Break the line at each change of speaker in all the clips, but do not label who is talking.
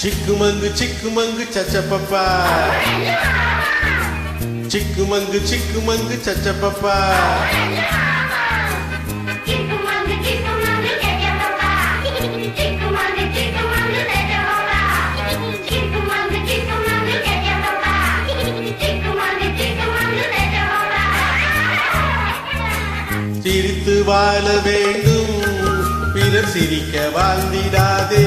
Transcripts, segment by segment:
சிக்குமங்கு சிக்குமங்கு சச்சப்பப்பா சிக்குமங்கு சிக்குமங்கு சச்சப்பப்பா சிரித்து வாழ வேண்டும் பிறர் சிரிக்க வாழ்ந்திடாதே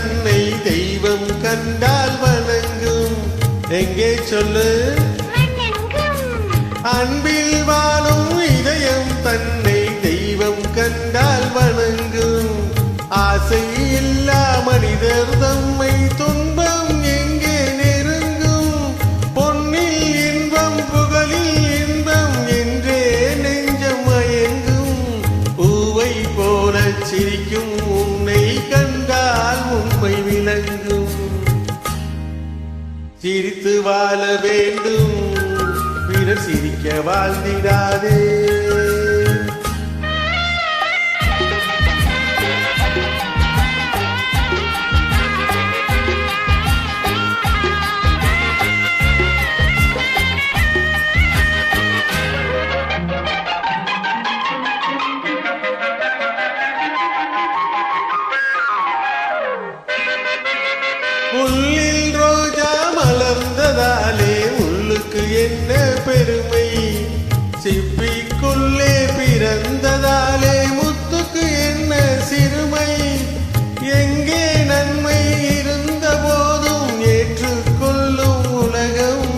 தன்னை தெய்வம் கண்டால் வணங்கும். எங்கே சொல்லு? போல சிரிக்கும் உன்னை கண்டால் உண்மை விளங்கும். சிரித்து வாழ வேண்டும் பிறர் சிரிக்க வாழ்ந்திடாதே. உள்ளில் ரோஜா மலர்ந்ததாலே உள்ளுக்கு என்ன பெருமை? சிப்பிக்குள்ளே பிறந்ததாலே முத்துக்கு என்ன சிறுமை? எங்கே நன்மை இருந்த போதும் ஏற்றுக்கொள்ளும் உலகம்?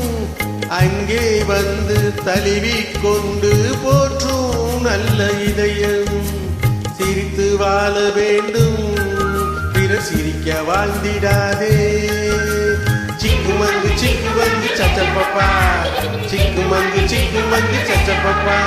அங்கே வந்து தழுவி கொண்டு போற்றும் நல்ல இதயம். சிரித்து வாழ வேண்டும் சிரிக்க வாழ்ந்திடாதே. சிக்கு மங்கு சிக்கு மங்கு சச்சப்பப்பா. சிக்கு மங்கு சிக்கு மங்கு சச்சப்பப்பா.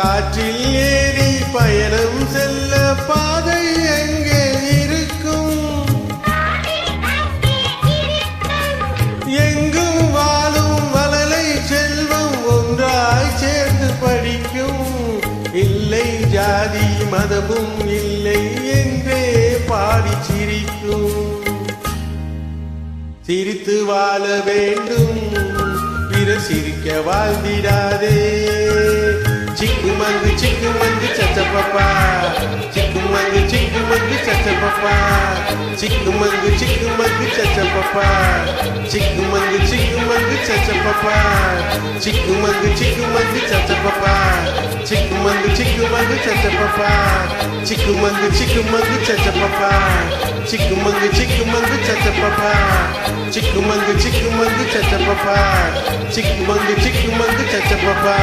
காற்றில் ஏறி பயணம் செல்ல பாதை எங்கே இருக்கும்? எங்கும் வாழும் வளலை செல்வம் ஒன்றாய் சேர்ந்து படிக்கும்? இல்லை ஜாதி மதமும் இல்லை என்றே பாடி சிரிக்கும். சிரித்து வாழ வேண்டும் பிற சிரிக்க வாழ்ந்திடாதே. சிக்குமங்கு சிக்குமங்கு சச்சப்பப்பா சிக்குமங்கு சிக்குமங்கு சச்சப்பப்பா சிக்குமங்கு சிக்குமங்கு சச்சப்பப்பா சிக்குமங்கு சிக்குமங்கு சச்சப்பப்பா சிக்குமங்கு சிக்குமங்கு சச்சப்பப்பா சிக்குமங்கு சிக்குமங்கு சச்சப்பப்பா சிக்குமங்கு சிக்குமங்கு சச்சப்பப்பா சிக்குமங்கு சிக்குமங்கு சச்சப்பப்பா சிக்குமங்கு சிக்குமங்கு சச்சப்பப்பா சிக்குமங்கு சிக்குமங்கு சச்சப்பப்பா